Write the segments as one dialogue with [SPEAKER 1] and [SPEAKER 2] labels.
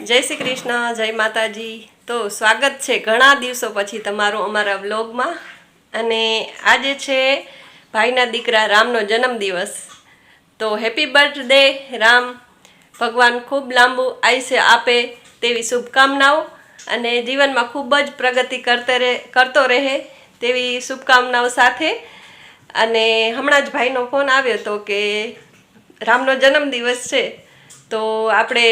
[SPEAKER 1] જય શ્રી કૃષ્ણ, જય માતાજી. તો સ્વાગત છે ઘણા દિવસો પછી તમારું અમારા વ્લોગમાં. અને આજે છે ભાઈના દીકરા રામનો જન્મદિવસ. તો હેપી બર્થડે રામ. ભગવાન ખૂબ લાંબુ આયુષ્ય આપે તેવી શુભકામનાઓ અને જીવનમાં ખૂબ જ પ્રગતિ કરતે રહે, કરતો રહે તેવી શુભકામનાઓ સાથે. અને હમણાં જ ભાઈનો ફોન આવ્યો હતો કે રામનો જન્મદિવસ છે. તો આપણે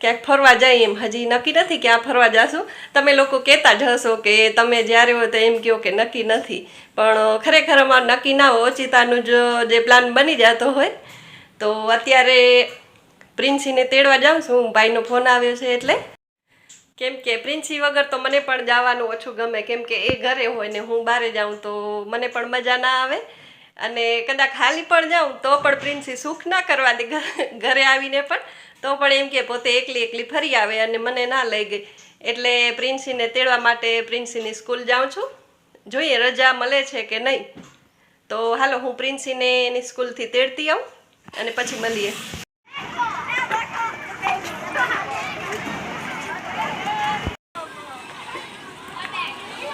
[SPEAKER 1] ક્યાંક ફરવા જઈએ એમ હજી નક્કી નથી કે આ ફરવા જાશું. તમે લોકો કહેતા જ હશો કે તમે જ્યારે હોય તો એમ કહો કે નક્કી નથી. પણ ખરેખર અમારું નક્કી ના હોય, ઓચિતાનું જો જે પ્લાન બની જતો હોય. તો અત્યારે પ્રિન્સીને તેડવા જાઉં છું. ભાઈનો ફોન આવ્યો છે એટલે. કેમ કે પ્રિન્સી વગર તો મને પણ જવાનું ઓછું ગમે. કેમ કે એ ઘરે હોય ને હું બહાર જાઉં તો મને પણ મજા ના આવે. અને કદાચ ખાલી પણ જાઉં તો પણ પ્રિન્સી સુખ ના કરવા દે ઘરે આવીને પણ તો પણ એમ કે પોતે એકલી એકલી ફરી આવે અને મને ના લઈ ગઈ. એટલે પ્રિન્સીને તેડવા માટે પ્રિન્સીની સ્કૂલ જાઉં છું. જોઈએ રજા મળે છે કે નહીં. તો હાલો હું પ્રિન્સીને એની સ્કૂલથી તેડતી આવું અને પછી મળીએ.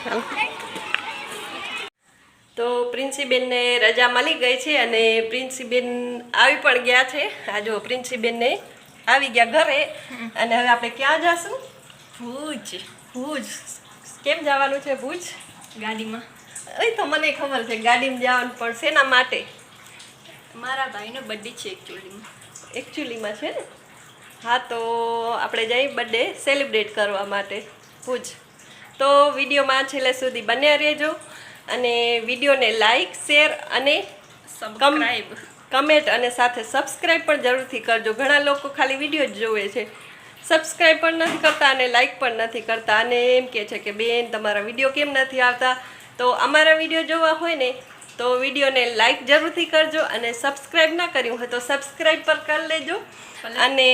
[SPEAKER 1] હાલો. તો પ્રિન્સીબેનને રજા મળી ગઈ છે અને પ્રિન્સીબેન આવી પણ ગયા છે. આ જો પ્રિન્સીબેનને આવી ગયા ઘરે. અને હવે આપણે ક્યાં જશું?
[SPEAKER 2] ભુજ.
[SPEAKER 1] ભુજ. કેમ જવાનું છે ભુજ?
[SPEAKER 2] ગાડીમાં.
[SPEAKER 1] એ તો મને ખબર છે ગાડીમાં જવાનું પણ શેના માટે.
[SPEAKER 2] મારા ભાઈનો બર્થડે છે એકચ્યુઅલીમાં
[SPEAKER 1] એકચ્યુઅલીમાં છે ને? હા તો આપણે જઈ બર્થડે સેલિબ્રેટ કરવા માટે. ભુજ. તો વિડીયોમાં છેલ્લે સુધી બન્યા રહેજો. અને વિડીયોને લાઇક શેર અને કમેન્ટ અને સાથે સબસ્ક્રાઈબ પણ જરૂરથી કરજો. ઘણા લોકો ખાલી વીડિયો જ જોવે છે. સબસ્ક્રાઈબ પણ નથી કરતા અને લાઇક પણ નથી કરતા. અને એમ કહે છે કે બેન તમારા વીડિયો કેમ નથી આવતા? તો અમારા વીડિયો જોવા હોય ને તો વિડીયોને લાઇક જરૂરથી કરજો અને સબસ્ક્રાઈબ ના કર્યું હોય તો સબસ્ક્રાઈબ પર કરી લેજો. અને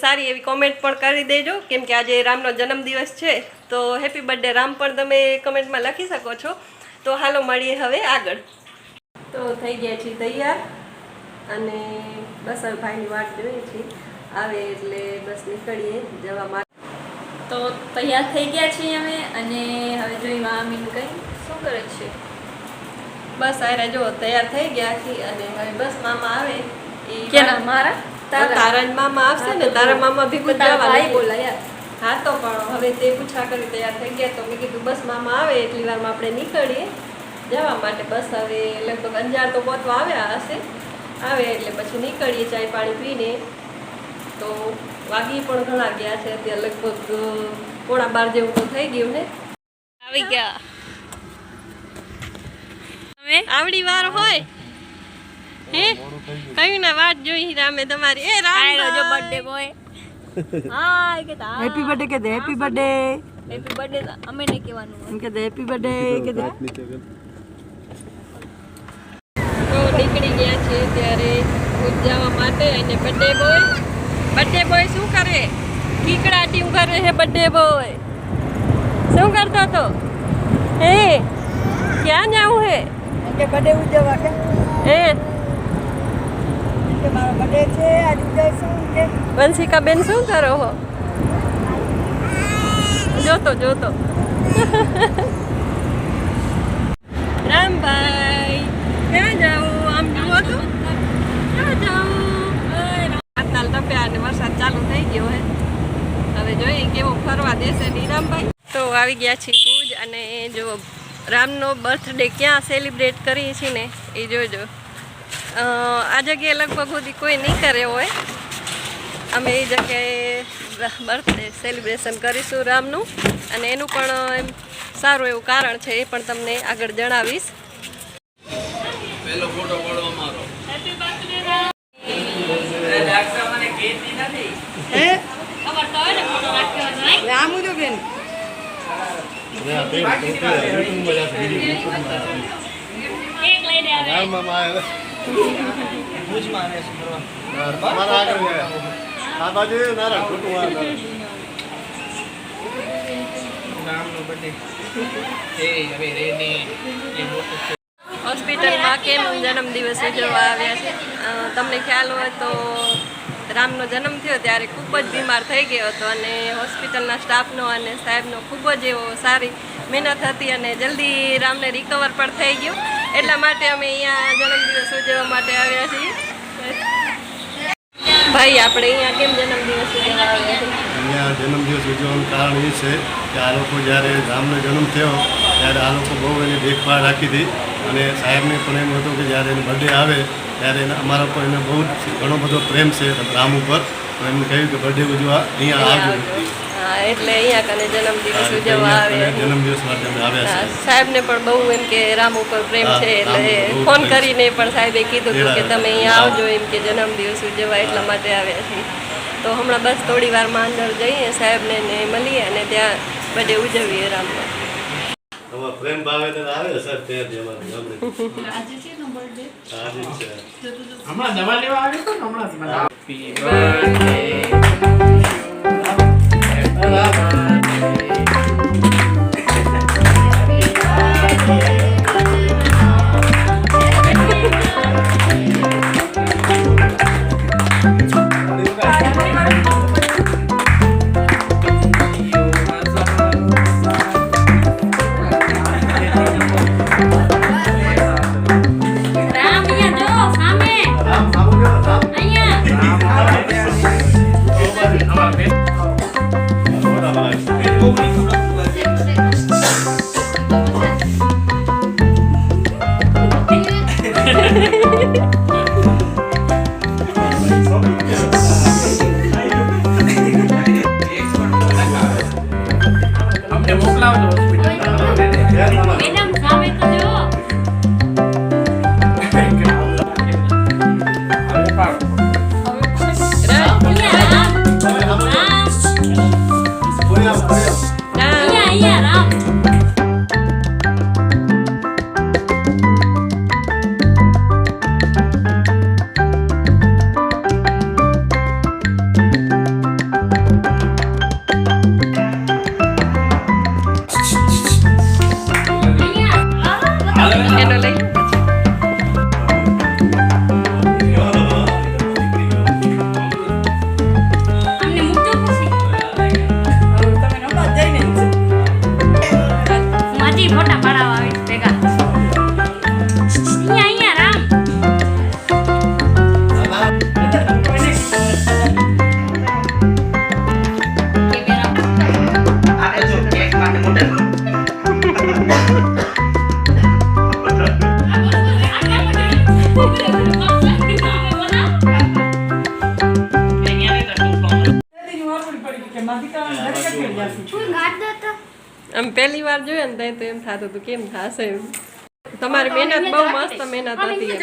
[SPEAKER 1] સારી એવી કોમેન્ટ પણ કરી દેજો. કેમ કે આજે રામનો જન્મદિવસ છે. તો હેપી બર્થડે રામ પણ તમે કમેન્ટમાં લખી શકો છો. તો હાલો મળીએ હવે આગળ. તો થઈ ગયા છીએ તૈયાર. અને બસ હવે ભાઈની વાટ જોઈએ છીએ. આવે એટલે બસ નીકળીએ જવા માટે
[SPEAKER 2] તો તૈયાર થઈ ગયા છીએ અમે અને હવે જોઈ મામીનું કઈ. શું કરે છે?
[SPEAKER 1] બસ આરે જો તૈયાર થઈ ગયા છીએ અને હવે બસ મામા આવે. એ
[SPEAKER 2] કેના મારા?
[SPEAKER 1] તારા. તારા મામા આવશે ને? તારા મામા ભેગું
[SPEAKER 2] તારા બોલા
[SPEAKER 1] જવાનું હા તો પણ હવે તે પૂછા કરી તૈયાર થઈ ગયા તો મેં કીધું બસ મામા આવે એટલી વારમાં આપણે નીકળીએ. જવા માટે બસ હવે લગભગ અંજાર તો પહોંચવા આવ્યા હશે. આવે એટલે પછી નીકળીએ ચાય પાણી પીને. તો વાગી પણ ઘણા ગયા છે અત્યારે લગભગ પોણા બાર જેવું તો થઈ ગયું ને.
[SPEAKER 2] આવી ગયા. તમે?
[SPEAKER 1] આવડી વાર હોય. હે કયું ના વાત જોઈ રામે તમારી. એ રામ
[SPEAKER 2] જો બર્થડે બોય હાય કે
[SPEAKER 3] હેપી બર્થડે કે દે હેપી બર્થડે
[SPEAKER 2] હેપી બર્થડે અમે ને કહેવાનું
[SPEAKER 3] એમ કે દે હેપી બર્થડે કે દે
[SPEAKER 1] તો નીકળી ગયા છે ત્યારે ઉજવવા માટે અને બર્થડે બોય બર્થડે બોય શું કરે? કીકડા ટીમ કરે છે બર્થડે બોય શું કરતો તો હે ક્યાં જાવું હે?
[SPEAKER 3] કે બર્થડે ઉજવવા કે?
[SPEAKER 1] હે
[SPEAKER 3] એમ કે મારો બર્થડે છે આજ ઉજવશું કે
[SPEAKER 1] વંશિકા બેન શું કરો હો? જોતો જોતો. રામભાઈ ક્યાં જાવું આમ જુઓ તો ક્યાં જાવું આજના ટપ્યા અને વરસાદ ચાલુ થઈ ગયો હે. હવે જોઈએ કેવો ફરવા દેશે ની રામભાઈ તો આવી ગયા છીએ પૂજ અને જો રામનો બર્થડે ક્યાં સેલિબ્રેટ કરીએ છીએ ને એ જોજો. આ જગ્યાએ લગભગ સુધી કોઈ નહીં કરે હોય. અમે એ જગ્યાએ બર્થડે સેલિબ્રેશન કરીશું રામનું. અને એનું પણ એમ સારું એવું કારણ છે એ પણ તમને આગળ જણાવીશ.
[SPEAKER 4] પેલો ફોટો પાડો અમારો
[SPEAKER 3] હે રામ ઉજો બેન
[SPEAKER 5] આ બાજુ નારાયણ ખોટું આ નારાયણ.
[SPEAKER 4] રામનો બર્થડે એ હવે રેની એ મોટું છે
[SPEAKER 1] હોસ્પિટલમાં કેમ જન્મદિવસ ઉજવવા આવ્યા છે તમને ખ્યાલ હોય તો રામનો જન્મ થયો ત્યારે ખૂબ જ બીમાર થઈ ગયો હતો અને હોસ્પિટલના સ્ટાફનો અને સાહેબનો ખૂબ જ એવો સારી મહેનત હતી અને જલ્દી રામને રિકવર પણ થઈ ગયું એટલા માટે અમે અહીંયા જન્મદિવસ ઉજવવા માટે આવ્યા છીએ. ભાઈ આપણે અહીંયા કેમ જન્મદિવસ ઉજવવા આવ્યા છીએ?
[SPEAKER 5] અહીંયા જન્મદિવસ ઉજવવાનું કારણ એ છે કે આ લોકો જ્યારે રામનો જન્મ થયો ત્યારે આ લોકો બહુ એની દેખભાળ રાખી હતી. અને સાહેબને પણ એમ હતું કે જ્યારે એનો બર્થડે આવે ત્યારે એના અમારા પર એને બહુ ઘણો બધો પ્રેમ છે રામ ઉપર. એમને કહ્યું કે બર્થડે ઉજવા અહીંયા આવજો.
[SPEAKER 1] હા એટલે અહીંયા કને જન્મદિવસ ઉજવવા આવે. સાહેબને પણ બહુ એમ કે રામ ઉપર પ્રેમ છે એટલે ફોન કરીને પણ સાહેબે કીધું હતું કે તમે અહીંયા આવજો એમ કે જન્મદિવસ ઉજવવા એટલા માટે આવ્યા છીએ. તો હમણાં બસ થોડી વારમાં અંદર જઈએ સાહેબને ને મળીએ અને ત્યાં બધે ઉજવીએ રામનો
[SPEAKER 5] પ્રેમ ભાવે તો આવે સર ગામડે. આજે છે
[SPEAKER 4] હમણાં દવા લેવા આવ્યો તો હમણાં
[SPEAKER 1] વાર ને ત્યાં તો એમ થતું હતું કેમ થશે એમ? તમારી મહેનત બહુ મસ્ત મહેનત હતી.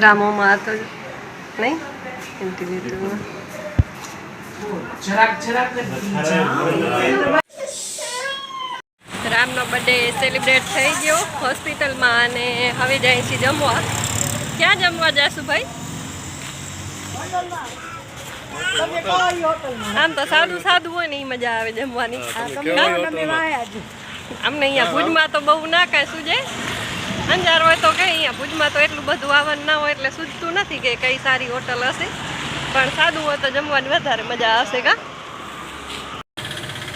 [SPEAKER 1] રામોમાં હતો નહીં રામનો બર્થડે સેલિબ્રેટ થઈ ગયો હોસ્પિટલમાં અને હવે જાય છે જમવા. ક્યાં જમવા જાશું ભાઈ? આમ તો સાદું સાદું હોય ને એ મજા આવે જમવાની. અમને અહીંયા ભુજમાં તો બહુ ના કાંઈ સૂજે અંજાર હોય તો કઈ અહીંયા ભુજમાં તો એટલું બધું આવવાનું ના હોય એટલે સૂજતું નથી કે કઈ સારી હોટલ હશે. પણ સાદું હોય તો જમવાની વધારે મજા આવશે કા?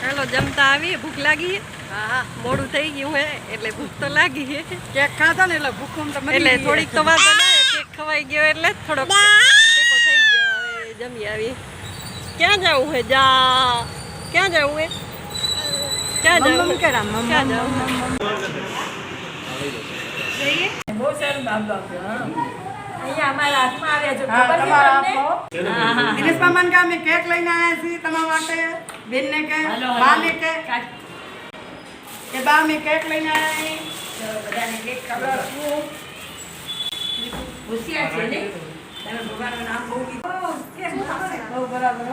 [SPEAKER 1] ચાલો જમતા આવીએ. ભૂખ લાગી હા? મોડું થઈ ગયું હે એટલે ભૂખ તો લાગી
[SPEAKER 3] કેક ખાધા ને એટલે ભૂખ
[SPEAKER 1] એટલે થોડીક તો વાંધો ના આવે. કેક ખવાઈ ગયો એટલે થોડોક જમી આવી. ક્યાં જવું હે? જા. ક્યાં જવું હે? ક્યાં જવું ક્યાં જવું.
[SPEAKER 3] બહુ સારું બાબલો આપ્યો, હા.
[SPEAKER 2] અહીંયા અમારા હાથમાં આવ્યા છો. ખબર છે તમને? હા. હા
[SPEAKER 3] દિનેશ મામાને કે અમે કેક લઈને આવ્યા છીએ તમારા માટે. બેનને કે બાને કે. કે બા અમે કેક લઈને આવ્યા છીએ.
[SPEAKER 2] બધાને કેક ખવડાવશું. હોશિયાર છે ને? તમે ભગવાનનું નામ બહુ
[SPEAKER 3] બરાબર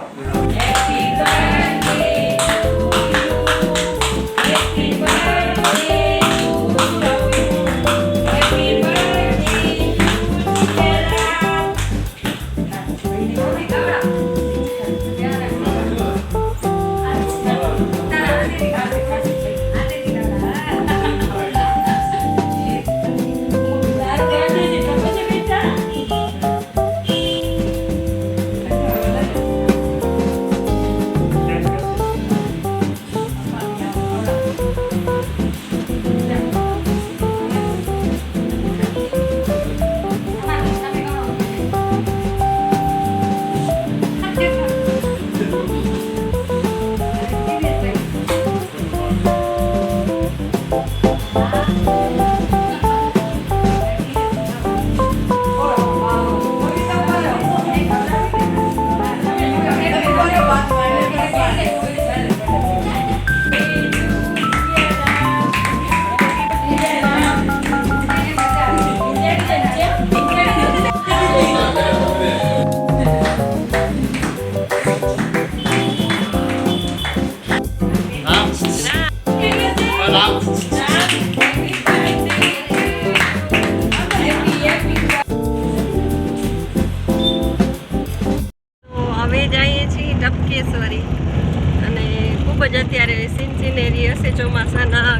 [SPEAKER 1] અત્યારે હશે ચોમાસાના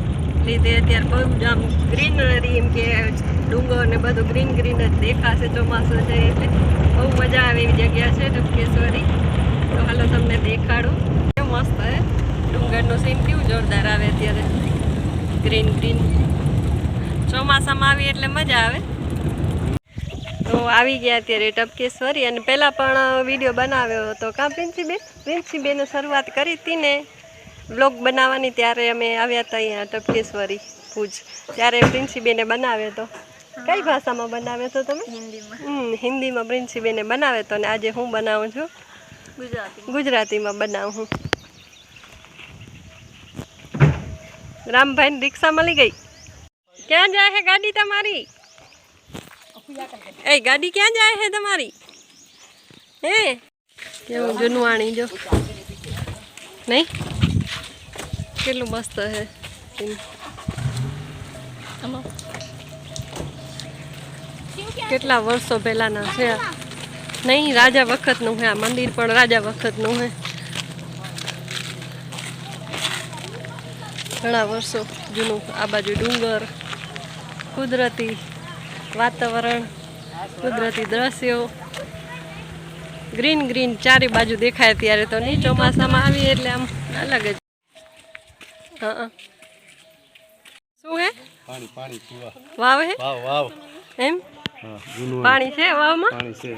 [SPEAKER 1] લીધે અત્યારે બહુ જ આમ ગ્રીનરી એમ કે ડુંગર ને બધું ગ્રીન ગ્રીન જ દેખાશે ચોમાસું છે એટલે બહુ મજા આવે એવી જગ્યા છે ટપકેશ્વરી તો હાલો તમને દેખાડું. કેવું મસ્ત હે. ડુંગરનું સીન કેવું જોરદાર આવે અત્યારે. ગ્રીન ગ્રીન ચોમાસામાં આવી એટલે મજા આવે. તો આવી ગયા અત્યારે ટપકેશ્વરી. અને પહેલાં પણ વીડિયો બનાવ્યો હતો. કાં પ્રિન્સીબેન પ્રિન્સીબેને શરૂઆત કરી હતી ને. બ્લોગ બનાવવાની ત્યારે અમે આવ્યા હતા અહીંયા ટપકેશ્વરી ભુજ. ત્યારે પ્રિન્સીબેને બનાવ્યો હતો કઈ ભાષામાં બનાવ્યો હતો તમે?
[SPEAKER 2] હિન્દીમાં.
[SPEAKER 1] હિન્દીમાં પ્રિન્સીબેને બનાવ્યો હતો ને આજે હું બનાવું છું?
[SPEAKER 2] ગુજરાતી
[SPEAKER 1] ગુજરાતીમાં બનાવું હું રામભાઈ રિક્ષા મળી ગઈ. ક્યાં જાય છે ગાડી તમારી? એ ગાડી ક્યાં જાય છે તમારી? હે? કેવું જૂનવાણી જો નહીં? કેટલું મસ્ત છે કેટલા વર્ષો પહેલાના છે. નહીં, રાજા વખતનું છે આ મંદિર, પણ રાજા વખતનું છે ઘણા વર્ષો જૂનું, આ બાજુ ડુંગર, કુદરતી વાતાવરણ, કુદરતી દ્રશ્યો. ગ્રીન ગ્રીન ચારે બાજુ દેખાય ત્યારે તો નહીં ચોમાસામાં આવી એટલે આમ અલગ જ હા શું હે?
[SPEAKER 5] પાણી પાણી પીવા.
[SPEAKER 1] વાવ હે?
[SPEAKER 5] વાવ વાવ.
[SPEAKER 1] એમ? પાણી છે વાવમાં?
[SPEAKER 5] પાણી છે.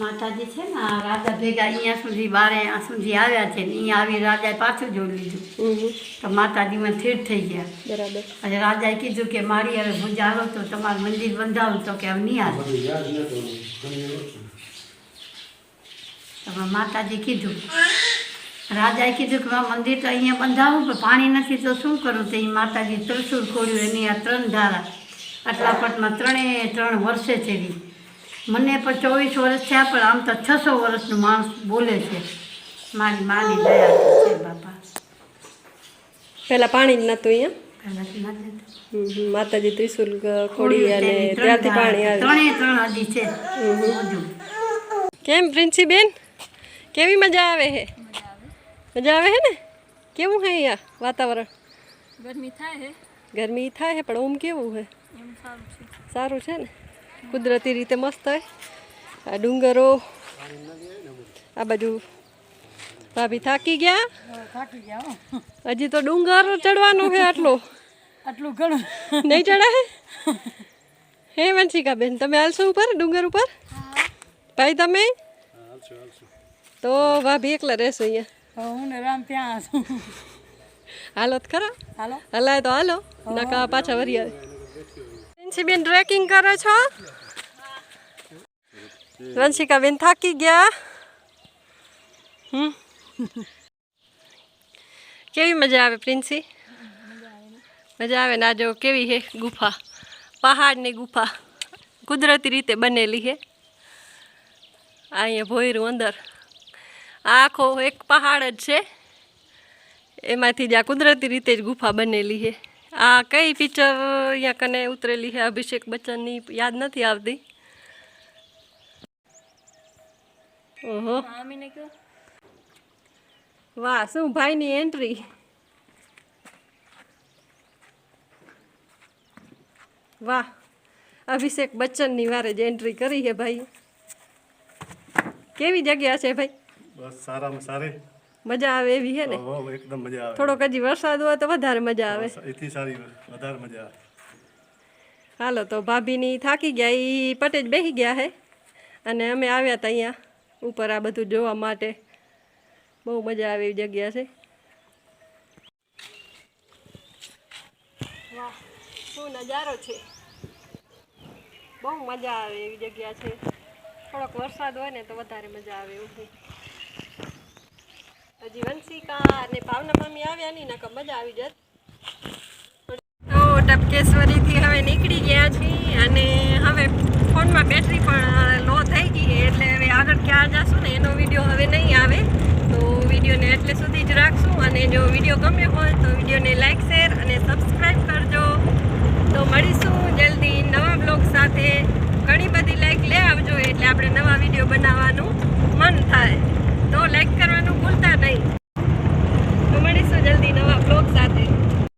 [SPEAKER 3] માતાજી છે ને રાજા ભેગા અહીંયા સુધી બારે સુધી આવ્યા છે ને અહીંયા આવી રાજાએ પાછું જોઈ લીધું. તો માતાજીમાં સ્થિર થઈ ગયા.
[SPEAKER 1] બરાબર.
[SPEAKER 3] અને રાજાએ કીધું કે મારી હવે ભુજ આવો તો તમારું મંદિર બંધાવું તો કે હવે નહીં આવે. તમે માતાજી કીધું રાજાએ કીધું કે મંદિર તો અહીંયા બંધાવું પણ પાણી નથી તો શું કરું? તે માતાજી ત્રિશુલ ખોલ્યું એની આ ત્રણ ધારા આટલા પટમાં ત્રણે ત્રણ વર્ષે છે. મને પણ ચોવીસ વર્ષ થયા પણ આમ તો છસો વર્ષનું માણસ બોલે છે. મારી માની દયા છે બાપા.
[SPEAKER 1] પહેલા પાણી જ નતું અહીંયા. માતાજી ત્રિશુલ ખોડી અને ત્યાંથી પાણી આવે.
[SPEAKER 3] ત્રણે ત્રણ છે.
[SPEAKER 1] કેમ પ્રિન્સીબેન? કેવી મજા આવે હે? મજા આવે હે ને? કેવું હે અહીંયા વાતાવરણ?
[SPEAKER 2] ગરમી થાય હે.
[SPEAKER 1] ગરમી થાય છે પણ ઓમ કેવું હે?
[SPEAKER 2] સારું છે.
[SPEAKER 1] સારું છે ને? કુદરતી રીતે મસ્ત હોય આ ડુંગરો આ બાજુ ભાભી થાકી ગયા?
[SPEAKER 3] થાકી ગયા
[SPEAKER 1] હજી તો ડુંગર ચડવાનો છે આટલો.
[SPEAKER 3] આટલું ઘણું.
[SPEAKER 1] નહીં ચડાય હે? વંશિકા બેન તમે હાલશો ઉપર ડુંગર ઉપર? ભાઈ તમે? તો ભાભી એકલા રહેશો અહીંયા.
[SPEAKER 3] હું ને રામ ત્યાં છું.
[SPEAKER 1] હાલો તો ખરા?
[SPEAKER 3] હાલો.
[SPEAKER 1] હલાય તો હાલો. નકા પાછા વરી આવે. બેન ટ્રેકિંગ કરે છો? વંશિકા બેન થાકી ગયા. હમ. કેવી મજા આવે પ્રિન્સી? મજા આવે ને આ જો કેવી હે ગુફા. પહાડની ગુફા. કુદરતી રીતે બનેલી હે. અહીંયા ભોયરું અંદર. આખો એક પહાડ જ છે. એમાંથી જ આ કુદરતી રીતે જ ગુફા બનેલી છે. આ કઈ પિક્ચર અહીંયા કને ઉતરેલી છે? અભિષેક બચ્ચનની યાદ નથી આવતી. ઓહો. વાહ શું ભાઈની એન્ટ્રી વાહ અભિષેક બચ્ચનની વારે જ એન્ટ્રી કરી છે ભાઈ. કેવી જગ્યા છે ભાઈ?
[SPEAKER 5] બસ સારામાં સારી.
[SPEAKER 1] મજા આવે એવી હે ને?
[SPEAKER 5] એકદમ મજા આવે.
[SPEAKER 1] થોડોક હજી વરસાદ હોય તો વધારે મજા આવે.
[SPEAKER 5] એથી સારી વધારે મજા આવે.
[SPEAKER 1] હાલો તો ભાભીની થાકી ગયા એ પટે જ બેસી ગયા હે. અને અમે આવ્યા હતા અહીંયા ઉપર આ બધું જોવા માટે. બહુ મજા આવે એવી જગ્યા છે. વાહ શું નજારો છે? બહુ મજા આવે એવી જગ્યા છે. થોડોક વરસાદ હોય ને તો વધારે મજા આવે એવું હજી વંશિકા અને ભાવના મમ્મી આવ્યા નહીં, નકર મજા આવી જત. તો ટપકેશ્વરીથી હવે નીકળી ગયા છીએ અને હવે ફોનમાં બેટરી પણ લો થઈ ગઈ એટલે હવે આગળ ક્યાં જશું ને એનો વીડિયો હવે નહીં આવે. તો વિડીયોને એટલે સુધી જ રાખશું અને જો વીડિયો ગમ્યો હોય તો વિડીયોને લાઇક શેર અને સબસ્ક્રાઈબ કરજો. તો મળીશું જલ્દી નવા બ્લોગ સાથે. ઘણી બધી લાઈક લે આવજો, એટલે આપણે નવા વીડિયો બનાવવાનું મન થાય. તો લાઈક કરવાનું ભૂલતા નહીં. તો મળીશું જલ્દી નવા બ્લોગ સાથે.